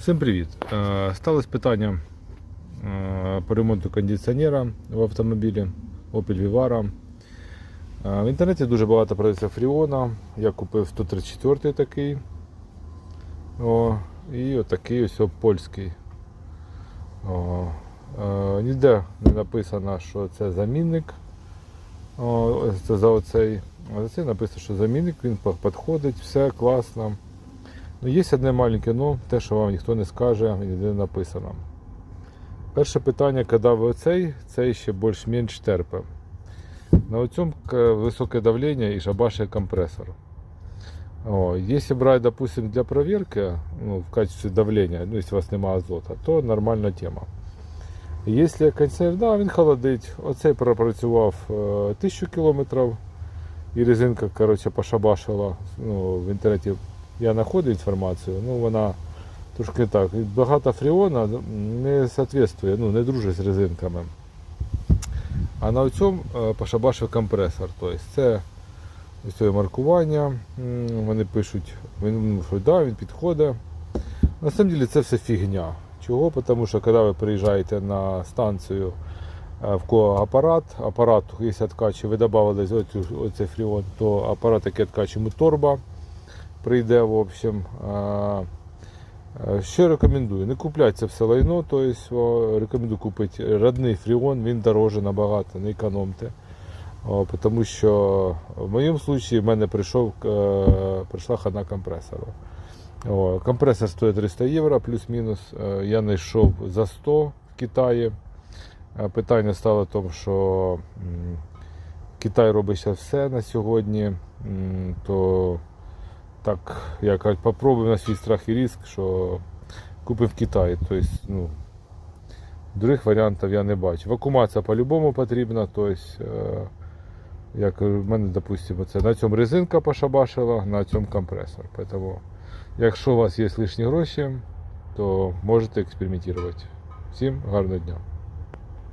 Всім привіт! Е, Сталося питання е, по ремонту кондиціонера в автомобілі Opel Vivara. Е, В інтернеті дуже багато продається фріона. Я купив 134 такий. О, і отакий ось польський. О, ніде не написано, що це замінник. О, це за оцей. А за цей написано, що замінник, він підходить, все класно. Ну, є одне маленьке но, те, що вам ніхто не скаже ніде написано. Перше питання, коли ви оцей, цей ще більш-менш терпе. На цьому високе давлення і шабаший компресор. О, если брать, допустим, для проверки, ну, в качестве давления, ну, если у вас немає азота, то нормальна тема. Якщо кондиціонер, да, він холодить. Оцей пропрацював е, 1000 км і резинка коротше, пошабашила. Ну, в інтернеті я знаходив інформацію, ну вона трошки так. Багато фріона не соответствує, ну, не дружить з резинками. А на цьому е, пошабашив компресор. Тобто це це маркування. Вони пишуть, він, ну, що да, він підходить. На це все фігня. Чого? Тому що коли ви приїжджаєте на станцію, е, в кого апарат, апарат, якщо відкачує, ви додали оцей фріон, то апарат, який йому торба, прийде, в общем. Що рекомендую? Не купляйте це все лайно, тобто рекомендую купити родний фріон, він дороже набагато, не економте. Тому що в моєму випадку в мене прийшов, е, прийшла хана компресору. О, компресор стоїть 300 євро плюс-мінус. Е, Я знайшов за 100 в Китаї. Е, Питання стало в тому, що Китай робить все на сьогодні, то так, я кажу, попробую на свій страх і ризик, що купив в Китаї. Тобто, ну, других варіантів я не бачу. Вакуумація по-любому потрібна. Тобто, як в мене, допустимо, це на цьому резинка пошабашила, на цьому компресор. Поэтому, якщо у вас є лишні гроші, то можете експериментувати. Всім гарного дня!